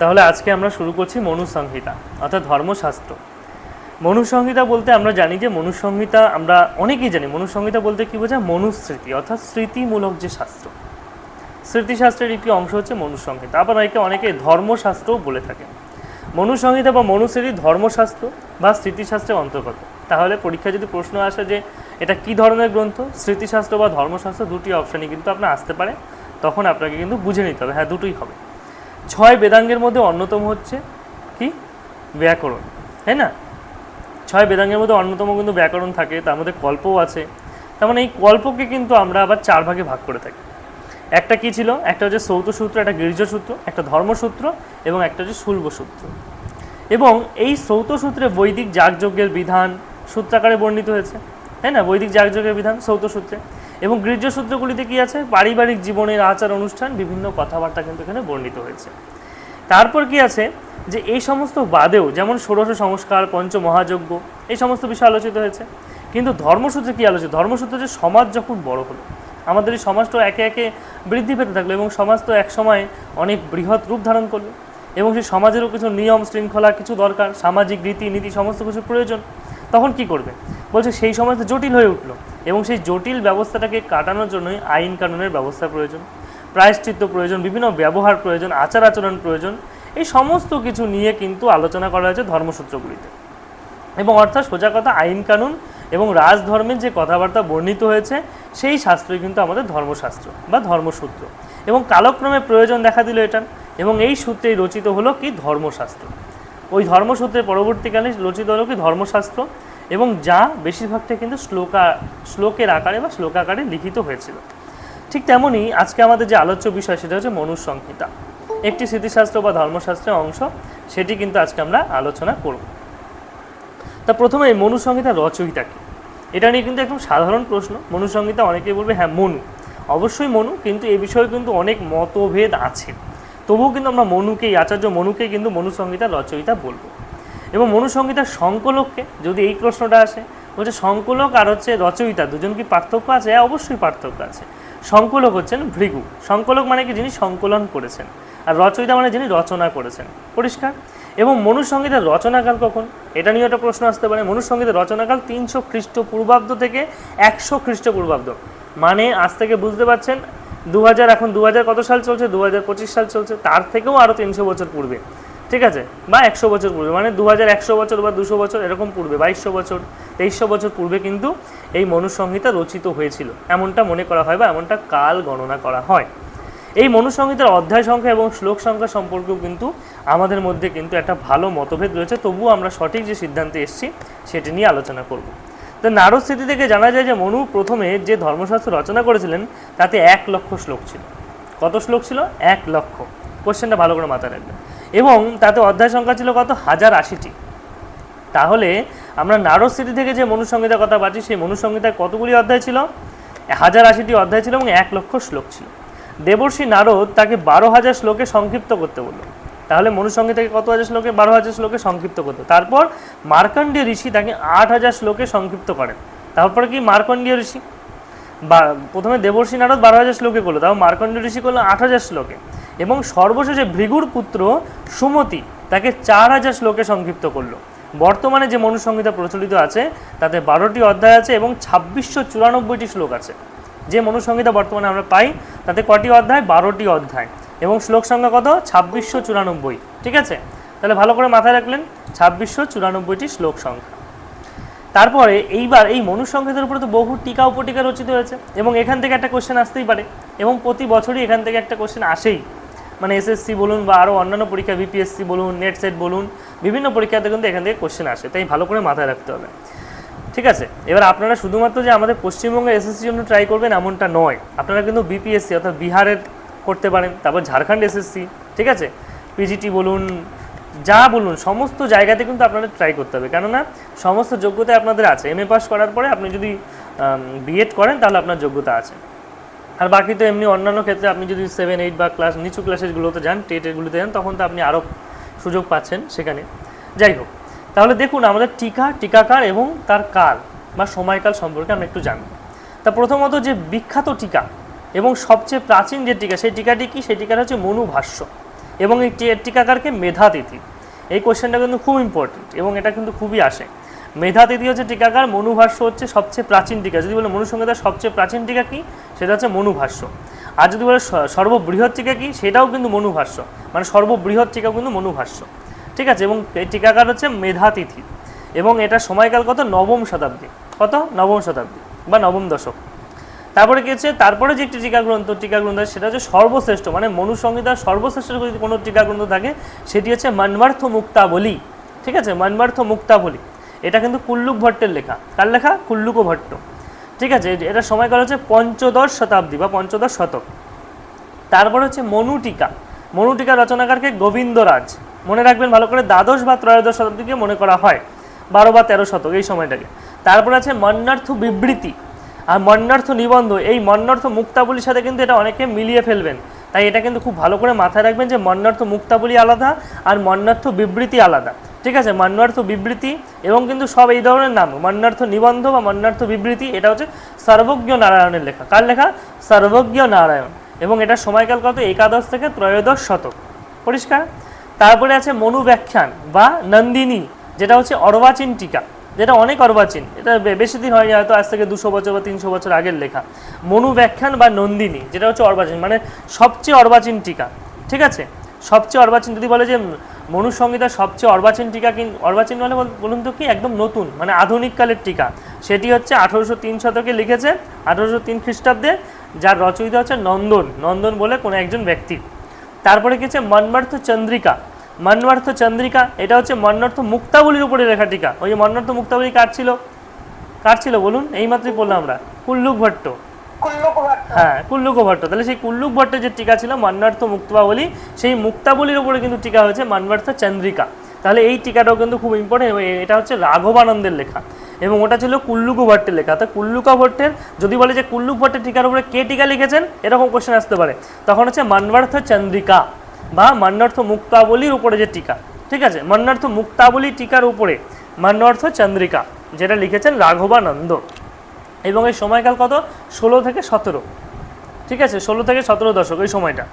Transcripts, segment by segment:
তাহলে আজকে আমরা শুরু করছি মনুসংহিতা, অর্থাৎ ধর্মশাস্ত্র। মনুসংহিতা বলতে আমরা জানি যে মনুসংহিতা, আমরা অনেকেই জানি, মনুসংহিতা বলতে কি বোঝায়? মনুস্মৃতি, অর্থাৎ স্মৃতিমূলক যে শাস্ত্র। স্মৃতিশাস্ত্রের একটি অংশ হচ্ছে মনুসংহিতা। আবার একে অনেকে ধর্মশাস্ত্রও বলে থাকে। মনুসংহিতা বা মনুস্মৃতি ধর্মশাস্ত্র বা স্মৃতিশাস্ত্রের অন্তর্গত। তাহলে পরীক্ষায় যদি প্রশ্ন আসে যে এটা কি ধরনের গ্রন্থ? স্মৃতিশাস্ত্র বা ধর্মশাস্ত্র দুটি অপশানই কিন্তু আপনার আসতে পারে। তখন আপনাকে কিন্তু বুঝে নিতে হবে হ্যাঁ দুটোই হবে। ছয় বেদাঙ্গের মধ্যে অন্যতম হচ্ছে কি? ব্যাকরণ, তাই না? ছয় বেদাঙ্গের মধ্যে অন্যতম কিন্তু ব্যাকরণ থাকে, তার মধ্যে কল্পও আছে। তার মানে এই কল্পকে কিন্তু আমরা আবার চার ভাগে ভাগ করে থাকি। একটা কি ছিল? একটা হচ্ছে সৌত সূত্র, একটা গির্জ সূত্র, একটা ধর্মসূত্র এবং একটা হচ্ছে শুল্ব সূত্র। এবং এই সৌত সূত্রে বৈদিক যাগযজ্ঞের বিধান সূত্রাকারে বর্ণিত হয়েছে, তাই না? বৈদিক যাগযজ্ঞের বিধান সৌত সূত্রে। এবং গৃহ্য সূত্রগুলিতে কি আছে? পারিবারিক জীবনের আচার অনুষ্ঠান, বিভিন্ন কথাবার্তা কিন্তু এখানে বর্ণিত হয়েছে। তারপর কি আছে? যে এই সমস্ত বাদেও যেমন ষোড়শ সংস্কার পঞ্চ মহাযজ্ঞ এই সমস্ত বিষয় আলোচিত হয়েছে। কিন্তু ধর্মসূত্রে কি আলোচিত? ধর্মসূত্রে যে সমাজ যখন বড় হলো, আমাদের এই সমাজটা একে একে বৃদ্ধি পেতে থাকল এবং সমাজ তো এক সময় অনেক বৃহৎ রূপ ধারণ করল। এবং সেই সমাজেরও কিছু নিয়ম, শৃঙ্খলা, কিছু দরকার, সামাজিক রীতি, নীতি, সমস্ত কিছু প্রয়োজন। তখন কি করবে? বলছে, সেই সমাজ তো জটিল হয়ে উঠল এবং সেই জটিল ব্যবস্থাটাকে কাটানোর জন্যই আইন কানুনের ব্যবস্থা প্রয়োজন, প্রায়শ্চিত্ত প্রয়োজন, বিভিন্ন ব্যবহার প্রয়োজন, আচার আচরণ প্রয়োজন, এই সমস্ত কিছু নিয়ে কিন্তু আলোচনা করা হয়েছে ধর্মসূত্রগুলিতে। এবং অর্থাৎ সোজা কথা, আইন কানুন এবং রাজধর্মের যে কথাবার্তা বর্ণিত হয়েছে, সেই শাস্ত্রই কিন্তু আমাদের ধর্মশাস্ত্র বা ধর্মসূত্র। এবং কালক্রমে প্রয়োজন দেখা দিল এটা এবং এই সূত্রেই রচিত হলো কি? ধর্মশাস্ত্র। ওই ধর্মসূত্রের পরবর্তীকালে রচিত হলো কি ধর্মশাস্ত্র এবং যা বেশিরভাগটা কিন্তু শ্লোকা, শ্লোকের আকারে বা শ্লোকাকারে লিখিত হয়েছিল। ঠিক তেমনই আজকে আমাদের যে আলোচ্য বিষয় সেটা হচ্ছে মনুসংহিতা। একটি স্মৃতিশাস্ত্র বা ধর্মশাস্ত্রের অংশ, সেটি কিন্তু আজকে আমরা আলোচনা করব। তা প্রথমে মনুসংহিতা রচয়িতা কি? এটা নিয়ে কিন্তু একদম সাধারণ প্রশ্ন। মনুসংহিতা অনেকেই বলবে হ্যাঁ মনু। অবশ্যই মনু, কিন্তু এ বিষয়ে কিন্তু অনেক মতভেদ আছে। তবুও কিন্তু আমরা মনুকেই আচার্য মনুকেই কিন্তু মনুসংহিতার রচয়িতা বলব। এবং মনুসংহিতার সংকলককে যদি এই প্রশ্নটা আসে, বলছে সংকলক আর হচ্ছে রচয়িতা দুজন কি পার্থক্য আছে? হ্যাঁ অবশ্যই পার্থক্য আছে। সংকলক হচ্ছেন ভৃগু। সংকলক মানে কি? যিনি সংকলন করেছেন। আর রচয়িতা মানে যিনি রচনা করেছেন। পরিষ্কার? এবং মনুসংগীতের রচনাকাল কখন? এটা নিয়ে একটা প্রশ্ন আসতে পারে। মনুসংগীতের রচনাকাল তিনশো খ্রিস্টপূর্বাব্দ থেকে একশো খ্রিস্টপূর্বাব্দ। মানে আজ থেকে বুঝতে পারছেন দু হাজার এখন দু হাজার কত সাল চলছে? দু হাজার পঁচিশ সাল চলছে। তার থেকেও আরও তিনশো বছর পূর্বে। ঠিক আছে? বা একশো বছর পূর্বে। মানে দু একশো বছর বা দুশো বছর এরকম পূর্বে, বাইশশো বছর, তেইশশো বছর পূর্বে কিন্তু এই মনুসংহিতা রচিত হয়েছিল। এমনটা মনে করা হয় বা এমনটা কাল গণনা করা হয়। এই মনুসংহিতার অধ্যায় সংখ্যা এবং শ্লোক সংখ্যা সম্পর্কেও কিন্তু আমাদের মধ্যে কিন্তু একটা ভালো মতভেদ রয়েছে। তবুও আমরা সঠিক যে সিদ্ধান্তে এসেছি, সেটি নিয়ে আলোচনা করব। তো নারদ স্মৃতি থেকে জানা যায় যে মনু প্রথমে যে ধর্মশাস্ত্র রচনা করেছিলেন, তাতে এক লক্ষ শ্লোক ছিল। কত শ্লোক ছিল? এক লক্ষ। কোশ্চেনটা ভালো করে মাথায় রাখবেন। এবং তাতে অধ্যায় সংখ্যা ছিল কত? হাজার আশিটি। তাহলে আমরা নারদ স্মৃতি থেকে যে মনুসংহিতার কথা পাচ্ছি, সেই মনুসংহিতায় কতগুলি অধ্যায় ছিল? হাজার আশিটি অধ্যায় ছিল এবং এক লক্ষ শ্লোক ছিল। দেবর্ষী নারদ তাকে বারো হাজার শ্লোকে সংক্ষিপ্ত করতে বলল তাহলে মনুসংহিতাকে কত হাজার শ্লোকে? বারো হাজার শ্লোকে সংক্ষিপ্ত করতে তারপর মার্কণ্ডীয় ঋষি তাকে আট হাজার শ্লোকে সংক্ষিপ্ত করেন। তারপরে কি মার্কণ্ডীয় ঋষি? বা প্রথমে দেবর্ষী নারদ বারো হাজার শ্লোকে করল, তারপর মার্কণ্ডীয় ঋষি করল আট হাজার শ্লোকে। এবং সর্বশেষে ভৃগুর পুত্র সুমতি তাকে চার হাজার শ্লোকে সংক্ষিপ্ত করল। বর্তমানে যে মনুসংহিতা প্রচলিত আছে, তাতে বারোটি অধ্যায় আছে এবং ছাব্বিশশো চুরানব্বইটি শ্লোক আছে। যে মনুসংহিতা বর্তমানে আমরা পাই, তাতে কটি অধ্যায়? বারোটি অধ্যায়। এবং শ্লোক সংখ্যা কত? ছাব্বিশশো চুরানব্বই। ঠিক আছে? তাহলে ভালো করে মাথায় রাখলেন, ছাব্বিশশো চুরানব্বইটি শ্লোক সংখ্যা। তারপরে এইবার এই মনুসংহিতার উপরে তো বহু টিকা, উপটিকা রচিত হয়েছে এবং এখান থেকে একটা কোশ্চেন আসতেই পারে এবং প্রতি বছরই এখান থেকে একটা কোশ্চেন আসেই। মানে এসএসসি বলুন বা আরও অন্যান্য পরীক্ষা বিপিএসসি বলুন নেট সেট বলুন, বিভিন্ন পরীক্ষাতে কিন্তু এখান থেকে কোশ্চেন আসে। তাই ভালো করে মাথায় রাখতে হবে। ঠিক আছে? এবার আপনারা শুধুমাত্র যে আমাদের পশ্চিমবঙ্গের এসএসসির জন্য ট্রাই করবেন এমনটা নয়। আপনারা কিন্তু বিপিএসসি অর্থাৎ বিহারের করতে পারেন, তারপর ঝাড়খণ্ড এসএসসি ঠিক আছে? পিজিটি বলুন, যা বলুন, সমস্ত জায়গাতে কিন্তু আপনাদের ট্রাই করতে হবে। কেননা, সমস্ত যোগ্যতা আপনাদের আছে। এম এ পাস করার পরে আপনি যদি বিএড করেন, তাহলে আপনার যোগ্যতা আছে। আর বাকি তো এমনি অন্যান্য ক্ষেত্রে আপনি যদি সেভেন এইট বা ক্লাস নিচু ক্লাসেসগুলোতে যান টেটেরগুলোতে যান, তখন তো আপনি আরও সুযোগ পাচ্ছেন সেখানে। যাই হোক, তাহলে দেখুন আমাদের টিকা, টিকাকার এবং তার কাল বা সময়কাল সম্পর্কে আমরা একটু জানব। তা প্রথমত যে বিখ্যাত টিকা এবং সবচেয়ে প্রাচীন যে টিকা, সেই টিকাটি কি? সেই টিকাটা হচ্ছে মনুভাষ্য এবং এই টিকাকারকে মেধাতিথি এই কোশ্চেনটা কিন্তু খুব ইম্পর্টেন্ট এবং এটা কিন্তু খুবই আসে। মেধাতিথি হচ্ছে টিকাকার মনুভাষ্য হচ্ছে সবচেয়ে প্রাচীন টিকা। যদি বলে মনুসংহিতার সবচেয়ে প্রাচীন টিকা কি? সেটা হচ্ছে মনুভাষ্য আর যদি বলে সর্ববৃহৎ টিকা কি? সেটাও কিন্তু মনুভাষ্য মানে সর্ববৃহৎ টিকা কিন্তু মনুভাষ্য ঠিক আছে? এবং এই টিকাকার হচ্ছে মেধাতিথি এবং এটা সময়কাল কত? নবম শতাব্দী। কত? নবম শতাব্দী বা নবম দশক। তারপরে কি হচ্ছে? তারপরে যে একটি টিকা গ্রন্থ টিকা গ্রন্থ সেটা হচ্ছে সর্বশ্রেষ্ঠ মানে মনুসংহিতার সর্বশ্রেষ্ঠ যদি কোনো টিকা গ্রন্থ থাকে, সেটি হচ্ছে মন্মার্থ মুক্তাবলী। ঠিক আছে? মন্মার্থ মুক্তাবলী। এটা কিন্তু কুল্লুক ভট্টের লেখা। কার লেখা? কুল্লুক ভট্ট। ঠিক আছে? এটা সময়কাল হচ্ছে পঞ্চদশ শতাব্দী বা পঞ্চদশ শতক। তারপর হচ্ছে মনুটিকা মনুটিকা রচনাকারকে গোবিন্দরাজ। মনে রাখবেন ভালো করে, দ্বাদশ বা ত্রয়োদশ শতাব্দীকে মনে করা হয়। বারো বা তেরো শতক, এই সময়টাকে। তারপর আছে মন্নার্থ বিবৃতি। আর মন্নার্থ নিবন্ধ, এই মন্নার্থ মুক্তাবলীর সাথে কিন্তু এটা অনেকে মিলিয়ে ফেলবেন। তাই এটা কিন্তু খুব ভালো করে মাথায় রাখবেন যে মন্নার্থ মুক্তাবলী আলাদা আর মন্নার্থ বিবৃতি আলাদা। ঠিক আছে? মন্নার্থ বিবৃতি এবং কিন্তু সব এই ধরনের নাম, মন্নার্থ নিবন্ধ বা মন্নার্থ বিবৃতি, এটা হচ্ছে সর্বজ্ঞ নারায়ণের লেখা। কার লেখা? সর্বজ্ঞ নারায়ণ। এবং এটার সময়কাল কত? একাদশ থেকে ত্রয়োদশ শতক। পরিষ্কার? তারপরে আছে মনু ব্যাখ্যান বা নন্দিনী, যেটা হচ্ছে অর্বাচীন টিকা। যেটা অনেক অর্বাচীন। এটা বেশি দিন হয়নি, হয়তো আজ থেকে দুশো বছর বা তিনশো বছর আগের লেখা। মনু ব্যাখ্যান বা নন্দিনী, যেটা হচ্ছে অর্বাচীন মানে সবচেয়ে অর্বাচীন টিকা, ঠিক আছে? সবচেয়ে অর্বাচীন যদি বলে যে মনুসংহিতার সবচেয়ে অর্বাচীন টিকা কি অর্বাচীন মানে বল- বলুন তো কি? একদম নতুন মানে আধুনিক কালের টিকা। সেটি হচ্ছে আঠারোশো তিন শতকে লিখেছে, আঠারোশো তিন খ্রিস্টাব্দে, যার রচয়িতা হচ্ছে নন্দন। নন্দন বলে কোনো একজন ব্যক্তি। তারপরে কি হচ্ছে মন্মার্থ চন্দ্রিকা। মন্মার্থ চন্দ্রিকা এটা হচ্ছে মন্নার্থ মুক্তাবলীর উপরে লেখা টিকা। ওই যে মন্নার্থ মুক্তাবলী কার ছিল? কার ছিল বলুন? এইমাত্রই বললাম আমরা। কুল্লুক ভট্ট। হ্যাঁ কুল্লুক ভট্ট। তাহলে সেই কুল্লুক ভট্টের যে টিকা ছিল মন্নার্থ মুক্তাবলী সেই মুক্তাবলীর উপরে কিন্তু টিকা হয়েছে মন্মার্থ চন্দ্রিকা। তাহলে এই টিকাটাও কিন্তু খুব ইম্পর্টেন্ট এবং এটা হচ্ছে রাঘবানন্দের লেখা। এবং ওটা ছিল কুল্লুকু ভট্টের লেখা। তো কুল্লুকা ভট্টের যদি বলে যে কুল্লুক ভট্টের টিকার উপরে কে টিকা লিখেছেন এরকম কোশ্চেন আসতে পারে। তখন হচ্ছে মন্মার্থ চন্দ্রিকা। বা মন্নার্থ মুক্তাবলীর উপরে যে টিকা, ঠিক আছে? মন্নার্থ মুক্তাবলী টিকার উপরে মান্যার্থ চন্দ্রিকা যেটা লিখেছেন রাঘবানন্দ। এবং এই সময়কাল কত? ষোলো থেকে সতেরো। ঠিক আছে? ষোলো থেকে সতেরো দশক, এই সময়টা।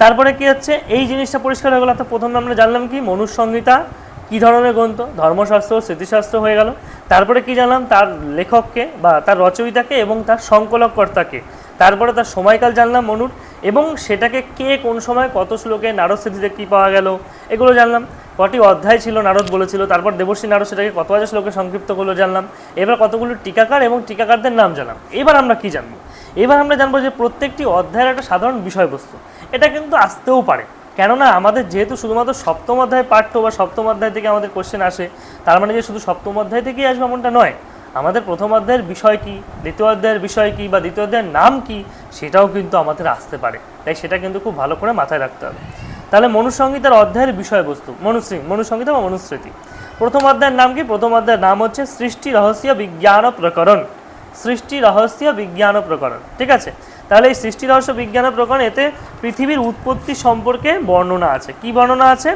তারপরে কি হচ্ছে? এই জিনিসটা পরিষ্কার হয়ে গেল। তো প্রথমে আমরা জানলাম কি? মনুসংহিতা, কী ধরনের গ্রন্থ? ধর্মশাস্ত্র, স্মৃতিশাস্ত্র হয়ে গেল। তারপরে কি জানলাম? তার লেখককে বা তার রচয়িতাকে এবং তার সংকলককর্তাকে। তারপরে তার সময়কাল জানলাম, মনুর। এবং সেটাকে কে কোন সময় কত শ্লোকে নারদ স্মৃতিতে কী পাওয়া গেল, এগুলো জানলাম। কটি অধ্যায় ছিল, নারদ বলেছিল, তারপর দেবশ্রী নারদ সেটাকে কত হাজার শ্লোকে সংক্ষিপ্ত করল জানলাম। এবার কতগুলো টিকাকার এবং টিকাকারদের নাম জানলাম। এবার আমরা কি জানব? এবার আমরা জানব যে প্রত্যেকটি অধ্যায়ের একটা সাধারণ বিষয়বস্তু। এটা কিন্তু আসতেও পারে। কেননা আমাদের যেহেতু শুধুমাত্র সপ্তম অধ্যায় পাঠ্য বা সপ্তম অধ্যায় থেকে আমাদের কোশ্চেন আসে, তার মানে যে শুধু সপ্তম অধ্যায় থেকেই আসবে এমনটা নয়। আমাদের প্রথম অধ্যায়ের বিষয় কি, দ্বিতীয় অধ্যায়ের বিষয় কি বা দ্বিতীয় অধ্যায়ের নাম কি, সেটাও কিন্তু আমাদের আসতে পারে। তাই সেটা কিন্তু খুব ভালো করে মাথায় রাখতে হবে। তাহলে মনুসংহিতার অধ্যায়ের বিষয়বস্তু মনুশ্রী মনুসংহিতা বা মনুস্মৃতি প্রথম অধ্যায়ের নাম কি? প্রথম অধ্যায়ের নাম হচ্ছে সৃষ্টি রহস্য বিজ্ঞান প্রকরণ। সৃষ্টি রহস্য বিজ্ঞান প্রকরণ, ঠিক আছে? তাহলে এই সৃষ্টি রহস্য বিজ্ঞান প্রকরণ, এতে পৃথিবীর উৎপত্তি সম্পর্কে বর্ণনা আছে। কি বর্ণনা আছে?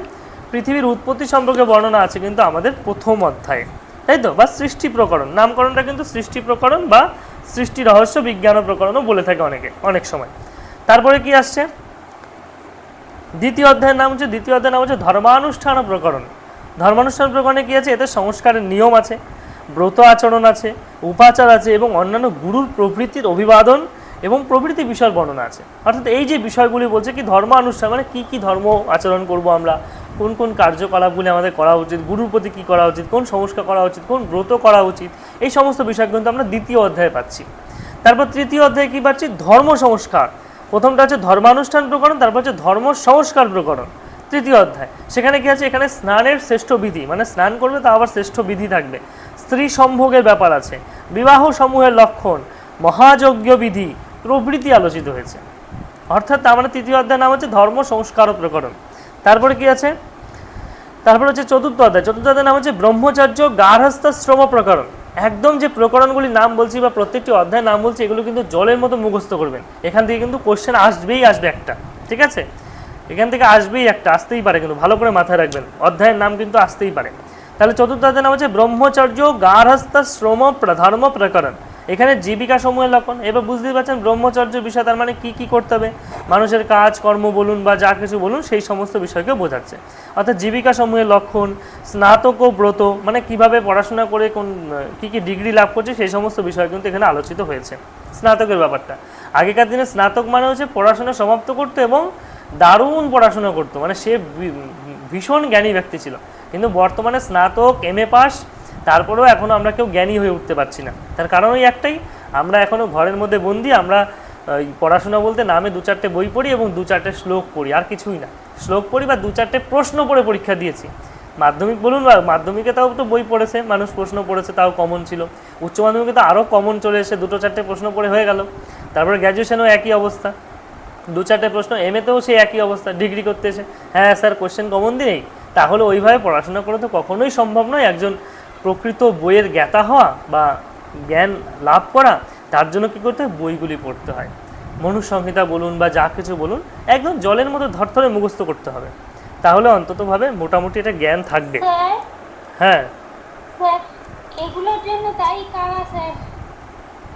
পৃথিবীর উৎপত্তি সম্পর্কে বর্ণনা আছে কিন্তু আমাদের প্রথম অধ্যায়ে। তাই তো? বা সৃষ্টি প্রকরণ। নামকরণটা কিন্তু সৃষ্টি প্রকরণ বা সৃষ্টি রহস্য বিজ্ঞান প্রকরণও বলে থাকে অনেকে, অনেক সময়। তারপরে কি আসছে? দ্বিতীয় অধ্যায়ের নাম হচ্ছে, দ্বিতীয় অধ্যায়ের নাম হচ্ছে ধর্মানুষ্ঠান প্রকরণ। ধর্মানুষ্ঠান প্রকরণে কি আছে? এতে সংস্কারের নিয়ম আছে, ব্রত আচরণ আছে, উপাচার আছে এবং অন্যান্য গুরুর প্রভৃতির অভিবাদন এবং প্রভৃতি বিষয়ের বর্ণনা আছে। অর্থাৎ এই যে বিষয়গুলি বলছে কি ধর্মানুষ্ঠান মানে কি কি ধর্ম আচরণ করব আমরা? কোন কোন কার্যকলাপগুলি আমাদের করা উচিত, গুরুর প্রতি কী করা উচিত, কোন সংস্কার করা উচিত, কোন ব্রত করা উচিত, এই সমস্ত বিষয় কিন্তু আমরা দ্বিতীয় অধ্যায়ে পাচ্ছি। তারপর তৃতীয় অধ্যায়ে কী পাচ্ছি? ধর্ম সংস্কার। প্রথমটা হচ্ছে ধর্মানুষ্ঠান প্রকরণ, তারপর হচ্ছে ধর্ম সংস্কার প্রকরণ। তৃতীয় অধ্যায়। সেখানে কি আছে? এখানে স্নানের শ্রেষ্ঠ বিধি। মানে স্নান করবে তা আবার শ্রেষ্ঠ বিধি থাকবে। স্ত্রী সম্ভোগের ব্যাপার আছে। বিবাহ সমূহের লক্ষণ, মহাযজ্ঞ বিধি, প্রভৃতি আলোচিত হয়েছে। অর্থাৎ তার মানে তৃতীয় অধ্যায়ের নাম হচ্ছে ধর্ম সংস্কার প্রকরণ। তারপরে কি আছে? তারপর হচ্ছে চতুর্থ অধ্যায়। চতুর্থ অধ্যায়ের নাম হচ্ছে ব্রহ্মচর্য গার্হস্থ শ্রম প্রকরণ। একদম যে প্রকরণগুলির নাম বলছি বা প্রত্যেকটি অধ্যায়ের নাম বলছি, এগুলো কিন্তু জলের মতো মুখস্থ করবেন। এখান থেকে কিন্তু কোশ্চেন আসবেই আসবে একটা। ঠিক আছে? এখান থেকে আসবেই একটা, আসতেই পারে কিন্তু, ভালো করে মাথায় রাখবেন। অধ্যায়ের নাম কিন্তু আসতেই পারে। তাহলে চতুর্থ অধ্যায়ের নাম হচ্ছে ব্রহ্মচর্য গার্হস্থ শ্রম ধর্ম প্রকরণ। এখানে জীবিকা সমূহের লক্ষণ। এবার বুঝতেই পারছেন, ব্রহ্মচর্য বিষয়, তার মানে কি কি করতে হবে? মানুষের কাজ, কর্ম বলুন বা যা কিছু বলুন, সেই সমস্ত বিষয়কে বোঝাচ্ছে। অর্থাৎ জীবিকা সমূহের লক্ষণ, স্নাতক ও ব্রত মানে কীভাবে পড়াশোনা করে কোন, কি কি ডিগ্রি লাভ করছে, সেই সমস্ত বিষয় কিন্তু এখানে আলোচিত হয়েছে। স্নাতকের ব্যাপারটা। আগেকার দিনে স্নাতক মানে হচ্ছে পড়াশোনা সমাপ্ত করতো এবং দারুণ পড়াশোনা করতো। মানে সে ভীষণ জ্ঞানী ব্যক্তি ছিল। কিন্তু বর্তমানে স্নাতক এম এ পাস তারপরেও এখনও আমরা কেউ জ্ঞানী হয়ে উঠতে পারছি না। তার কারণ ওই একটাই, আমরা এখনও ঘরের মধ্যে বন্দি, আমরা পড়াশোনা বলতে নামে দু চারটে বই পড়ি এবং দু চারটে শ্লোক পড়ি, আর কিছুই না। শ্লোক পড়ি বা দু চারটে প্রশ্ন পড়ে পরীক্ষা দিয়েছি। মাধ্যমিক বলুন বা মাধ্যমিকে তাও তো বই পড়েছে, মানুষ প্রশ্ন পড়েছে, তাও কমন ছিল। উচ্চ মাধ্যমিকে তো আরও কমন চলে এসে দুটো চারটে প্রশ্ন পড়ে হয়ে গেল। তারপরে গ্র্যাজুয়েশনেও একই অবস্থা। দু চারটে প্রশ্ন এম এতেও সেই একই অবস্থা ডিগ্রি করতে এসে হ্যাঁ স্যার কোশ্চেন কমন দিই তাহলে ওইভাবে পড়াশোনা করে তো কখনোই সম্ভব নয় একজন প্রকৃত বইয়ের জ্ঞাতা হওয়া বা জ্ঞান লাভ করা তার জন্য কী করতে হয়? বইগুলি পড়তে হয়। মনুসংহিতা বলুন বা যা কিছু বলুন একদম জলের মতো ধরথরে মুখস্থ করতে হবে। তাহলে অন্ততভাবে মোটামুটি একটা জ্ঞান থাকবে। হ্যাঁ। এগুলোর জন্য দায়ী কারা স্যার?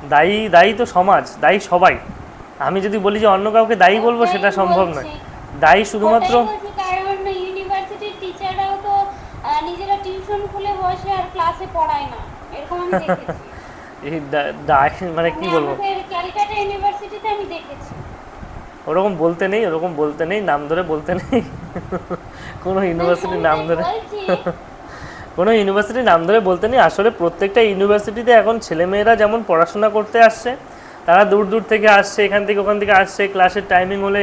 দায়ী দায়ী তো সমাজ দায়ী সবাই। আমি যদি বলি যে অন্য কাউকে দায়ী বলব সেটা সম্ভব নয়। দায়ী শুধুমাত্র ক্লাসে পড়ায় না। এরকম আমি দেখেছি। এই মানে কি বলব? ক্যালকাটা ইউনিভার্সিটিতে আমি দেখেছি। ওরকম বলতে নেই ওরকম বলতে নেই নাম ধরে বলতে নেই। কোনো ইউনিভার্সিটির নাম ধরে কোনো ইউনিভার্সিটির নাম ধরে বলতে নেই। আসলে প্রত্যেকটা ইউনিভার্সিটিতে এখন ছেলেমেয়েরা যেমন পড়াশোনা করতে আসছে তারা দূর দূর থেকে আসছে এখান থেকে ওখান থেকে আসছে ক্লাসের টাইমিং হলে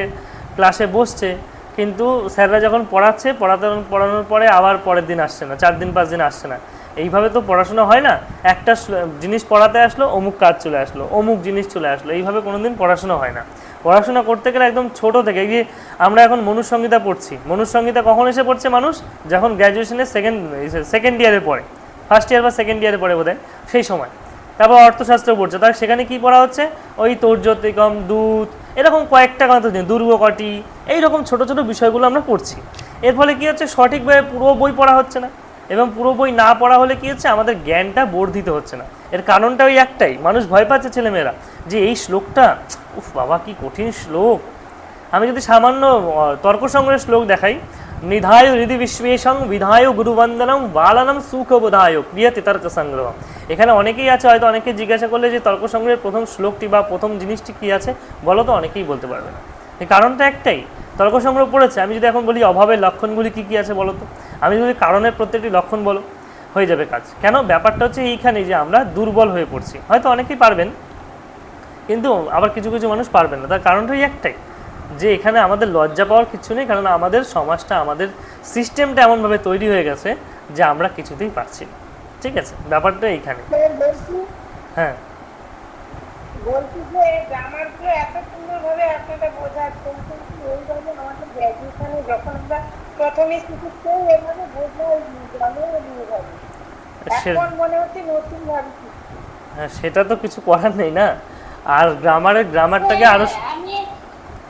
ক্লাসে বসছে। কিন্তু স্যাররা যখন পড়াচ্ছে পড়াতে পড়ানোর পরে আবার পরের দিন আসছে না চার দিন পাঁচ দিন আসছে না। এইভাবে তো পড়াশোনা হয় না। একটা জিনিস পড়াতে আসলো, অমুক কাজ চলে আসলো, অমুক জিনিস চলে আসলো, এইভাবে কোনোদিন পড়াশোনা হয় না। পড়াশোনা করতে গেলে একদম ছোট থেকে, এই যে আমরা এখন মনুসংহিতা পড়ছি, মনুসংহিতা কখন এসে পড়ছে মানুষ? যখন গ্র্যাজুয়েশনের সেকেন্ড সেকেন্ড ইয়ারে পড়ে। ফার্স্ট ইয়ার বা সেকেন্ড ইয়ারে পড়ে বোধহয়, সেই সময়। তারপর অর্থশাস্ত্র পড়ছে তার সেখানে কি পড়া হচ্ছে? ওই তৌর্যতিকম, দূত, এরকম কয়েকটা কথা দুর্গকটি, এইরকম ছোট ছোট বিষয়গুলো আমরা পড়ছি। এর ফলে কী হচ্ছে? সঠিকভাবে পুরো বই পড়া হচ্ছে না। এবং পুরো বই না পড়া হলে কি হচ্ছে? আমাদের জ্ঞানটা বর্ধিত হচ্ছে না। এর কারণটা ওই একটাই। মানুষ ভয় পাচ্ছে ছেলেমেয়েরা যে এই শ্লোকটা, উফ বাবা কি কঠিন শ্লোক। আমি যদি সামান্য তর্ক সংগ্রহের শ্লোক দেখাই, নিধায় হৃদি বিশ্বেশং বিধায় গুরুবন্দনম বালানম সুখবোধায় ক্রিয়াতে তর্ক সংগ্রহ এখানে অনেকেই আছে, হয়তো অনেকে জিজ্ঞাসা করলে যে তর্ক সংগ্রহের প্রথম শ্লোকটি বা প্রথম জিনিসটি কী আছে? বলো তো, অনেকেই বলতে পারবে না। কারণটা একটাই। তর্ক সংগ্রহ পড়েছে। আমি যদি এখন বলি অভাবের লক্ষণগুলি কী কী আছে বলো তো? আমি যদি কারণের প্রত্যেকটি লক্ষণ বলো, হয়ে যাবে কাজ। কেন? ব্যাপারটা হচ্ছে এইখানে যে আমরা দুর্বল হয়ে পড়ছি। হয়তো অনেকেই পারবেন, কিন্তু আবার কিছু কিছু মানুষ পারবেন না। তার কারণটাই একটাই, যে এখানে আমাদের লজ্জা পাওয়ার কিছু নেই কারণ আমাদের সমাজটা, আমাদের সিস্টেমটা এমনভাবে তৈরি হয়ে গেছে যে আমরা কিছুতেই পারছি না। ঠিক আছে? ব্যাপারটা এইখানে। হ্যাঁ। বলছি যে গ্রামারগুলো এত সুন্দরভাবে আপনারা বোঝাচ্ছেন কিন্তু আমাদের গ্র্যাজুয়েশনে যখন আমরা প্রথমে শিখেছি এভাবে বোঝা নিয়ে যাবে এখন মনে হচ্ছে নতুন ভাবে হ্যাঁ সেটা তো কিছু করার নেই না। আর গ্রামারের গ্রামারটাকে আরও আমি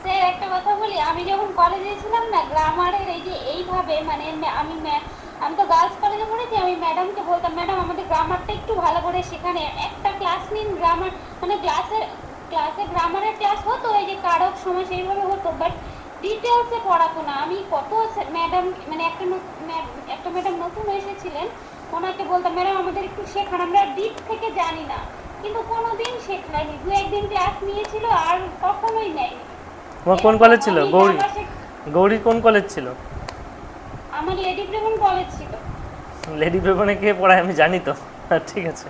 স্যার একটা কথা বলি আমি যখন কলেজে ছিলাম না গ্রামারের এই যে এইভাবে মানে আমি আমি তো গার্লস কলেজে পড়েছি আমি ম্যাডামকে বলতাম ম্যাডাম আমাদের গ্রামারটা একটু ভালো করে শেখানে। একটা ক্লাস নিন গ্রামার মানে ক্লাসের ক্লাসে গ্রামারের ক্লাস হতো এই যে কারক সময় সেইভাবে হতো বাট ডিটেলসে পড়াতো না। আমি কত ম্যাডাম মানে একটা একটা ম্যাডাম নতুন এসেছিলেন ওনাকে বলতাম ম্যাডাম আমাদের একটু শেখান আমরা ডিপ থেকে জানি না। কিন্তু কোনোদিন শেখায়নি দু একদিন ক্লাস নিয়েছিল আর কখনোই নেয়নি। তোমার কোন কলেজ ছিল? গৌরী। গৌরী কোন কলেজ ছিল? আমার লেডি ব্রেমন কলেজ ছিল লেডি বেবনে কে পড়ায় আমি জানি তো। হ্যাঁ, ঠিক আছে।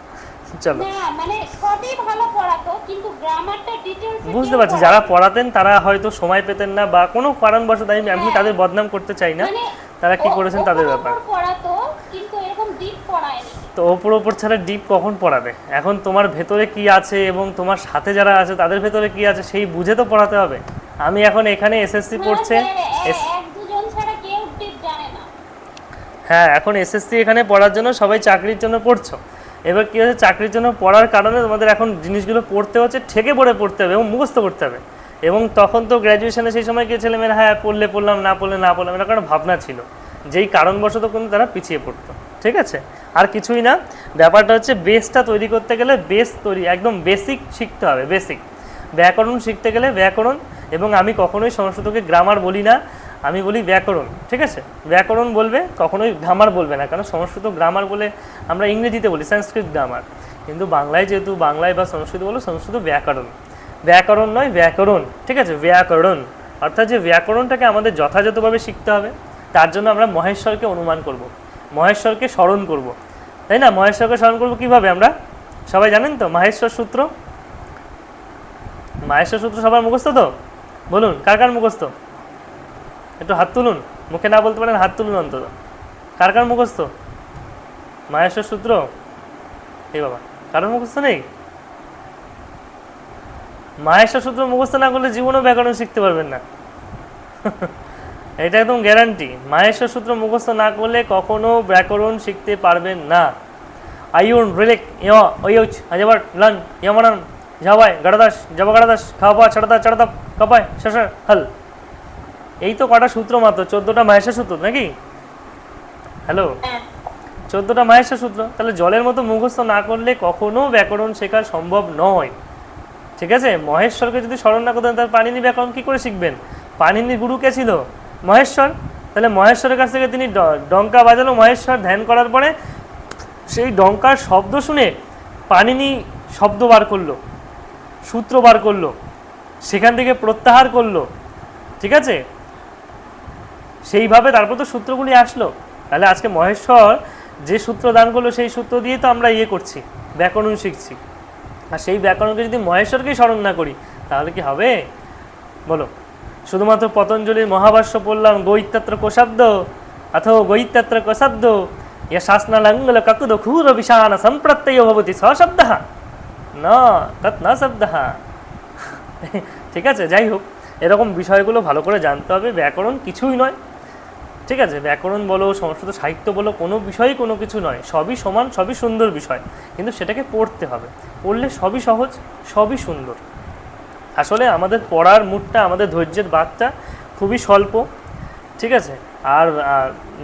চলো। না মানে সবই ভালো পড়াতো কিন্তু গ্রামারটা ডিটেলস বুঝতে পারছি যারা পড়াতেন তারা হয়তো সময় পেতেন না বা কোনো কারণবশত আমি আমি তাদের বদনাম করতে চাই না। মানে তারা কি করেছেন তাদের ব্যাপার? পড়াতো কিন্তু এরকম ডিপ পড়ায়নি। তো ওপর ওপর ছাড়া ডিপ কখন পড়াবে? এখন তোমার ভেতরে কি আছে এবং তোমার সাথে যারা আছে তাদের ভেতরে কি আছে সেই বুঝে তো পড়াতে হবে। আমি এখন এখানে এসএসসি পড়ছে স্যার, এ- এস- এক দুজন ছাড়া কেউ ডিপ জানে না হ্যাঁ এখন এসএসসি এখানে পড়ার জন্য সবাই চাকরির জন্য পড়ছো। এবার কী হচ্ছে চাকরির জন্য পড়ার কারণে তোমাদের এখন জিনিসগুলো পড়তে হচ্ছে, ঠেকে পড়ে পড়তে হবে এবং মুখস্থ করতে হবে। এবং তখন তো গ্র্যাজুয়েশনে সেই সময় কি ছেলেমেয়েরা হ্যাঁ পড়লে পড়লাম, না পড়লে না পড়লাম, এটা কারণ ভাবনা ছিল। যেই কারণবশত কিন্তু তারা পিছিয়ে পড়তো, ঠিক আছে? আর কিছুই না, ব্যাপারটা হচ্ছে বেসটা তৈরি করতে গেলে বেস তৈরি, একদম বেসিক শিখতে হবে বেসিক ব্যাকরণ শিখতে গেলে ব্যাকরণ, এবং আমি কখনোই সংস্কৃতকে গ্রামার বলি না। আমি বলি ব্যাকরণ, ঠিক আছে? ব্যাকরণ বলবে, কখনোই গ্রামার বলবে না কারণ সংস্কৃত গ্রামার বলে আমরা ইংরেজিতে বলি, সংস্কৃত গ্রামার কিন্তু বাংলায় যেহেতু বাংলায় বা সংস্কৃত বলো, সংস্কৃত ব্যাকরণ। ব্যাকরণ নয়, ব্যাকরণ, ঠিক আছে? ব্যাকরণ। অর্থাৎ যে ব্যাকরণটাকে আমাদের যথাযথভাবে শিখতে হবে, তার জন্য আমরা মহেশ্বরকে অনুমান করব। মহেশ্বরকে স্মরণ করব। তাই না? মহেশ্বরকে স্মরণ করব কীভাবে আমরা? সবাই জানেন তো? মাহেশ্বর সূত্র? মাহেশ্বর সূত্র সবার মুখস্থ তো? বলুন, কার কার মুখস্থ? একটু হাত তুলুন, মুখে না বলতে পারেন হাত তুলুন অন্তত। কার কার মুখস্থ? মাহেশ্বর সূত্র এই বাবা, কারোর মুখস্থ নেই? মাহেশ্বর সূত্র মুখস্থ না করলে জীবনও ব্যাকরণ শিখতে পারবেন না। এটা একদম গ্যারান্টি মাহেশ্বর সূত্র মুখস্থ না করলে কখনো ব্যাকরণ শিখতে পারবেন না। আয়ুন রিলেক ইয় অয়ুচ আজাবার লন ইয়মনন ঝাবাই গড়দাস জব গড়দাস, খাওয়া চড়দা চড়দা কপায়, শেষ, হল। এই তো কটা সূত্র মাত্র চোদ্দোটা মাহেশ্বর সূত্র নাকি? হ্যালো হ্যাঁ। চোদ্দোটা মাহেশ্বর সূত্র? তাহলে জলের মতো মুখস্থ না করলে কখনো ব্যাকরণ শেখা সম্ভব নয়। ঠিক আছে? মহেশ্বরকে যদি স্মরণ না করতেন তাহলে পানিনি ব্যাকরণ কী করে শিখবেন? পানিনি গুরু কে ছিল মহেশ্বর। তাহলে মহেশ্বরের কাছ থেকে তিনি ডঙ্কা বাজালো মহেশ্বর ধ্যান করার পরে সেই ডঙ্কার শব্দ শুনে পানিনি শব্দ বার করল সূত্র বার করল সেখান থেকে প্রত্যাহার করল। ঠিক আছে? সেইভাবে তারপর তো সূত্রগুলি আসলো। তাহলে আজকে মহেশ্বর যে সূত্র দান করল, সেই সূত্র দিয়ে তো আমরা ইয়ে করছি, ব্যাকরণ শিখছি। আর সেই ব্যাকরণকে যদি মহেশ্বরকেই স্মরণ না করি, তাহলে কি হবে? বলো। শুধুমাত্র পতঞ্জলির মহাভাষ্য পড়লাম, গৈত্যাত্র কোশাব্দ অথবা গৈত্যাত্র কোশাব্দ, ইয়া শাসনালঙ্গল কাকুদ ক্ষুর বিশান সম্প্রত্যয় ভবতি সশব্দ না, তৎ না শব্দ। ঠিক আছে, যাই হোক, এরকম বিষয়গুলো ভালো করে জানতে হবে, ব্যাকরণ কিছুই নয়। ঠিক আছে, ব্যাকরণ বলো, সংস্কৃত সাহিত্য বলো, কোনো বিষয়ই কোনো কিছু নয়। সবই সমান, সবই সুন্দর বিষয়। কিন্তু সেটাকে পড়তে হবে। পড়লে সবই সহজ, সবই সুন্দর। আসলে আমাদের পড়ার মুডটা, আমাদের ধৈর্যের বাদটা খুবই স্বল্প। ঠিক আছে? আর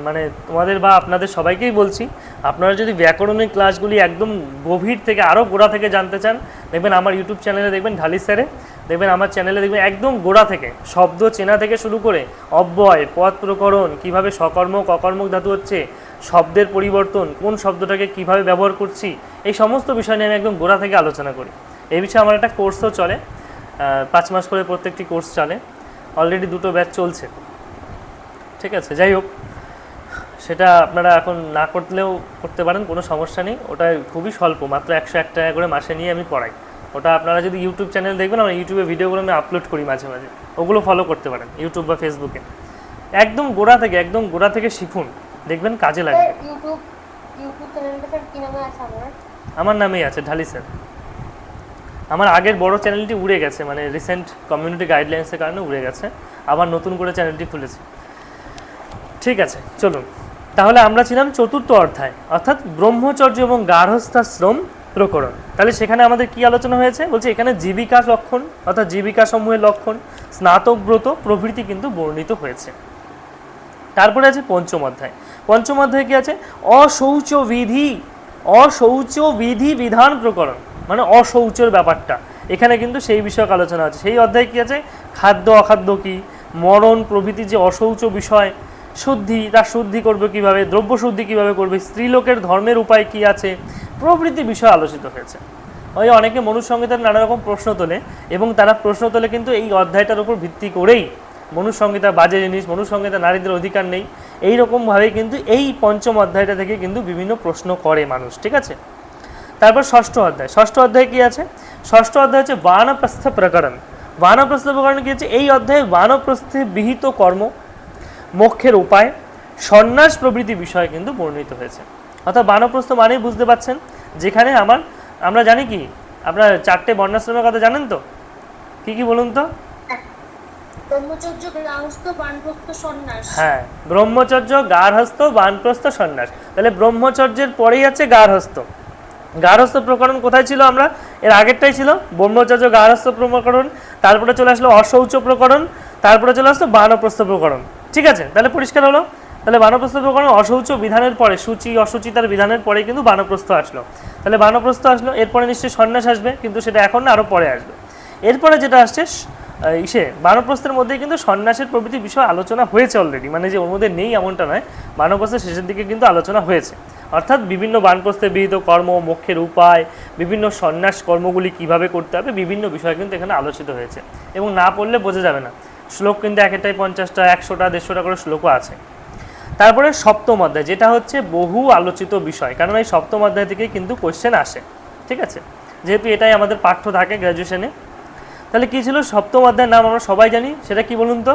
মানে তোমাদের বা আপনাদের সবাইকেই বলছি, আপনারা যদি ব্যাকরণের ক্লাসগুলি একদম গভীর থেকে আরও গোড়া থেকে জানতে চান, দেখবেন আমার ইউটিউব চ্যানেলে দেখবেন ঢালি স্যারে দেখবেন আমার চ্যানেলে দেখবেন একদম গোড়া থেকে, শব্দ চেনা থেকে শুরু করে অব্যয় পদ প্রকরণ, কীভাবে সকর্ম ককর্মক ধাতু হচ্ছে, শব্দের পরিবর্তন, কোন শব্দটাকে কীভাবে ব্যবহার করছি, এই সমস্ত বিষয় নিয়ে আমি একদম গোড়া থেকে আলোচনা করি। এই বিষয়ে আমার একটা কোর্সও চলে পাঁচ মাস করে প্রত্যেকটি কোর্স চলে অলরেডি দুটো ব্যাচ চলছে। ঠিক আছে যাই হোক। সেটা আপনারা এখন না করলেও করতে পারেন কোনো সমস্যা নেই। ওটা খুবই স্বল্প মাত্র একশো এক টাকা করে মাসে নিয়ে আমি পড়াই। ওটা আপনারা যদি ইউটিউব চ্যানেল দেখবেন আমার ইউটিউবে ভিডিওগুলো আমি আপলোড করি মাঝে মাঝে। ওগুলো ফলো করতে পারেন ইউটিউব বা ফেসবুকে একদম গোড়া থেকে একদম গোড়া থেকে শিখুন। দেখবেন কাজে লাগবে। আমার নামেই আছে ঢালি স্যার। আমার আগের বড় চ্যানেলটি উড়ে গেছে মানে রিসেন্ট কমিউনিটি গাইডলাইন্সের কারণে উড়ে গেছে। আবার নতুন করে চ্যানেলটি খুলেছি। ঠিক আছে, চলুন। তাহলে আমরা ছিলাম চতুর্থ অধ্যায়, অর্থাৎ ব্রহ্মচর্য এবং গার্হস্থ্যাশ্রম প্রকরণ। তাহলে সেখানে আমাদের কি আলোচনা হয়েছে? বলছে এখানে জীবিকা লক্ষণ, অর্থাৎ জীবিকা সমূহের লক্ষণ, স্নাতক ব্রত, প্রভৃতি কিন্তু বর্ণিত হয়েছে। তারপরে আছে পঞ্চম অধ্যায়। পঞ্চম অধ্যায়ে কি আছে? অশৌচ বিধি অশৌচ বিধি বিধান প্রকরণ মানে অশৌচের ব্যাপারটা। এখানে কিন্তু সেই বিষয়ক আলোচনা আছে। সেই অধ্যায়ে কি আছে? খাদ্য অখাদ্য কি? মরণ প্রভৃতি যে অশৌচ বিষয় শুদ্ধি তার শুদ্ধি করবে কীভাবে? দ্রব্য শুদ্ধি কীভাবে করবে? স্ত্রীলোকের ধর্মের উপায় কি আছে? প্রভৃতি বিষয় আলোচিত হয়েছে। ওই অনেকে মনুসংহিতার নানা রকম প্রশ্ন তোলে এবং তারা প্রশ্ন তোলে কিন্তু এই অধ্যায়টার উপর ভিত্তি করেই। মনুসংহিতা বাজে জিনিস, মনুসংহিতা নারীদের অধিকার নেই। এই রকমভাবে কিন্তু এই পঞ্চম অধ্যায়টা থেকে কিন্তু বিভিন্ন প্রশ্ন করে মানুষ, ঠিক আছে? তারপর ষষ্ঠ অধ্যায়। ষষ্ঠ অধ্যায় কি আছে? ষষ্ঠ অধ্যায় হচ্ছে বানপ্রস্থ প্রকরণ। বানপ্রস্থ প্রকরণ কি হচ্ছে? এই অধ্যায়ে বানপ্রস্থে বিহিত কর্ম মোক্ষের উপায় সন্ন্যাস প্রভৃতি বিষয় কিন্তু বর্ণিত হয়েছে। অর্থাৎ বানপ্রস্থ মানেই বুঝতে পাচ্ছেন যেখানে আমার আমরা জানি কি আপনার চারটে বর্ণাশ্রমের কথা জানেন তো? কি কি বলুন তো? হ্যাঁ ব্রহ্মচর্য গার্হস্থ বানপ্রস্থ সন্ন্যাস। তাহলে ব্রহ্মচর্যের পরেই আছে গার্হস্থ। গার্হস্থ প্রকরণ কোথায় ছিল আমরা? এর আগেরটাই ছিল। ব্রহ্মচর্য গার্হস্থ প্রকরণ তারপরে চলে আসলো অশৌচ প্রকরণ তারপরে চলে আসলো বানপ্রস্থ প্রকরণ। ঠিক আছে, তাহলে পরিষ্কার হলো। তাহলে বানপ্রস্থ প্রকরণ অশৌচ বিধানের পরে, সূচি, অসুচিতার বিধানের পরে কিন্তু বানপ্রস্থ আসলো। তাহলে বানপ্রস্থ আসলো, এরপরে নিশ্চয়ই সন্ন্যাস আসবে, কিন্তু সেটা এখন না আরও পরে আসবে। এরপরে যেটা আসছে ইসে, বানপ্রস্থের মধ্যে কিন্তু সন্ন্যাসের প্রভৃতি বিষয় আলোচনা হয়েছে অলরেডি মানে যে ওর মধ্যে নেই এমনটা নয়, বানপ্রস্থের শেষের দিকে কিন্তু আলোচনা হয়েছে। অর্থাৎ বিভিন্ন বানপ্রস্থে বিহিত কর্ম, মোক্ষের উপায়, বিভিন্ন সন্ন্যাস কর্মগুলি কীভাবে করতে হবে, বিভিন্ন বিষয় কিন্তু এখানে আলোচিত হয়েছে। এবং না পড়লে বোঝা যাবে না। শ্লোক কিন্তু এক একটাই পঞ্চাশটা, একশোটা, দেড়শোটা করে শ্লোকও আছে। তারপরে সপ্তম অধ্যায়, যেটা হচ্ছে বহু আলোচিত বিষয় কারণ এই সপ্তম অধ্যায় থেকে কিন্তু কোশ্চেন আসে, ঠিক আছে? যেহেতু এটাই আমাদের পাঠ্য থাকে গ্র্যাজুয়েশনে তাহলে কি ছিল? সপ্তম অধ্যায়ের নাম আমরা সবাই জানি, সেটা কি বলুন তো?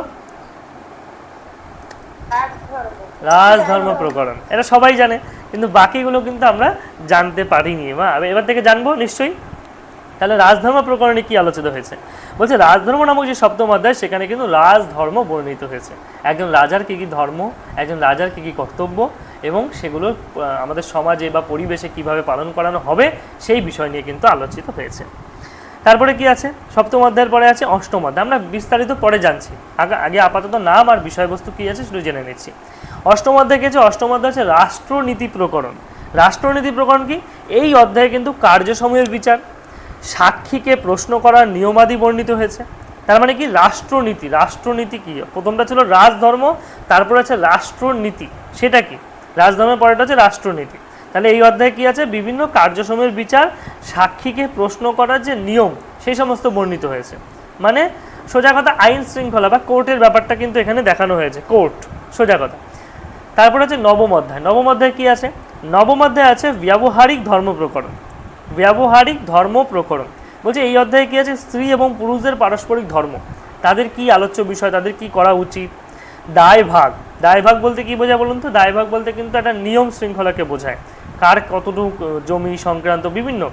রাজধর্ম প্রকরণ। এটা সবাই জানে, কিন্তু বাকিগুলো কিন্তু আমরা জানতে পারিনি। বা এবার থেকে জানব, নিশ্চয়ই? তাহলে রাজধর্ম প্রকরণে কি আলোচিত হয়েছে? বলছে, রাজধর্ম নামক যে সপ্তম অধ্যায় সেখানে কিন্তু রাজধর্ম বর্ণিত হয়েছে। একজন রাজার কী কী ধর্ম, একজন রাজার কী কী কর্তব্য, এবং সেগুলো আমাদের সমাজে বা পরিবেশে কীভাবে পালন করানো হবে, সেই বিষয় নিয়ে কিন্তু আলোচিত হয়েছে। তারপরে কি আছে? সপ্তম অধ্যায়ের পরে আছে অষ্টম অধ্যায় আমরা বিস্তারিত পরে জানছি। আগে আগে আপাতত নাম আর বিষয়বস্তু কি আছে সেটা জেনে নিচ্ছি। অষ্টম অধ্যায় আছে? অষ্টম অধ্যায় আছে রাষ্ট্রনীতি প্রকরণ। রাষ্ট্রনীতি প্রকরণ কি? এই অধ্যায়ে কিন্তু কার্যসমূহের বিচার সাক্ষীকে প্রশ্ন করার নিয়মাদি বর্ণিত হয়েছে। তার মানে কি? রাষ্ট্রনীতি। রাষ্ট্রনীতি কি? প্রথমটা ছিল রাজধর্ম, তারপরে আছে রাষ্ট্রনীতি। সেটা কি? রাজধর্মের পরেটা হচ্ছে রাষ্ট্রনীতি। তাহলে এই অধ্যায়ে কি আছে? বিভিন্ন কার্যসমূহের বিচার, সাক্ষীকে প্রশ্ন করার যে নিয়ম, সেই সমস্ত বর্ণিত হয়েছে। মানে সোজা কথা, আইন শৃঙ্খলা বা কোর্টের ব্যাপারটা কিন্তু এখানে দেখানো হয়েছে। কোর্ট, সোজা কথা। তারপর আছে নবম অধ্যায়। নবম অধ্যায় কি আছে? নবম অধ্যায় আছে ব্যবহারিক ধর্ম প্রকরণ। ব্যবহারিক ধর্ম প্রকরণ। বলছে, এই অধ্যায়ে কি আছে? স্ত্রী এবং পুরুষদের পারস্পরিক ধর্ম। তাদের কি আলোচ্য বিষয়? তাদের কি করা উচিত? দায় ভাগ দায় ভাগ বলতে কি বোঝায় বলুন তো? দায় ভাগ বলতে কিন্তু একটা নিয়ম শৃঙ্খলাকে বোঝায়। কার কতটুকু জমি, সংক্রান্ত বিভিন্ন।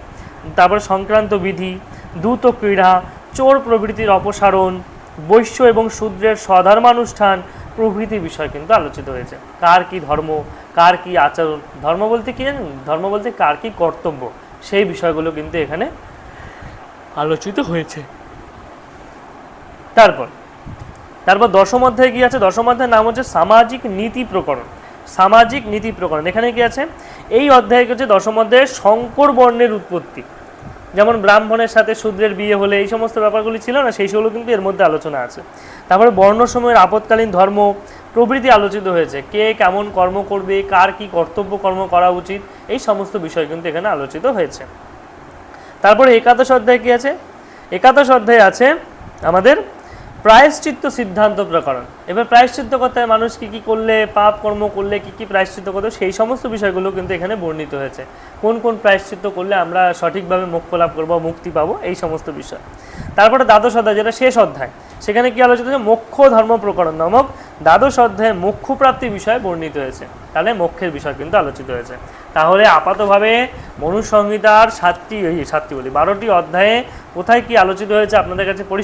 তারপর সংক্রান্ত বিধি, দ্রুত ক্রীড়া, চোর প্রভৃতির অপসারণ, বৈশ্য এবং শূদ্রের স্বধর্মানুষ্ঠান প্রভৃতি বিষয় কিন্তু আলোচিত হয়েছে। কার কি ধর্ম, কার কি আচরণ? ধর্ম বলতে কি জানেন? ধর্ম বলতে কার কি কর্তব্য? সেই বিষয়গুলো কিন্তু এখানে আলোচিত হয়েছে। তারপর তারপর দশম অধ্যায়ে কি আছে? দশম অধ্যায়ের নাম হচ্ছে সামাজিক নীতি প্রকরণ। সামাজিক নীতি প্রকরণ। এখানে কি আছে? এই অধ্যায়ে হচ্ছে? দশম অধ্যায়ে শঙ্কর বর্ণের উৎপত্তি। যেমন ব্রাহ্মণের সাথে শূদ্রের বিয়ে হলে এই সমস্ত ব্যাপারগুলি ছিল না, সেই সেগুলো কিন্তু এর মধ্যে আলোচনা আছে। তারপরে বর্ণসময়ের আপৎকালীন ধর্ম প্রভৃতি আলোচিত হয়েছে। কে কেমন কর্ম করবে, কার কি কর্তব্য কর্ম করা উচিত, এই সমস্ত বিষয় কিন্তু এখানে আলোচিত হয়েছে। তারপরে একাদশ অধ্যায় কি আছে? একাদশ অধ্যায় আছে আমাদের প্রায়শ্চিত্ত সিদ্ধান্ত প্রকরণ। এবার প্রায়শ্চিত্ত কথায় মানুষ কি কি করলে, পাপ কর্ম করলে, কি কি প্রায়শ্চিত্ত করতে সেই সমস্ত বিষয়গুলো কিন্তু এখানে বর্ণিত হয়েছে। কোন কোন প্রায়শ্চিত্ত করলে আমরা সঠিকভাবে মোক্ষ লাভ করব, মুক্তি পাবো, এই সমস্ত বিষয়। তারপরে দ্বাদশ অধ্যায়, যেটা শেষ অধ্যায় সেখানে কি আলোচিত হয়েছে? মোক্ষ ধর্ম প্রকরণ নামক দ্বাদশ অধ্যায়ে মোক্ষ প্রাপ্তি বিষয়ে বর্ণিত হয়েছে। তাহলে মোক্ষের বিষয় কিন্তু আলোচিত হয়েছে। তাহলে আপাতভাবে মনুসংহিতার সাতটি সাতটি বলি, বারোটি অধ্যায়ে কোথায় কি আলোচিত হয়েছে আপনাদের কাছে পরিষ্কার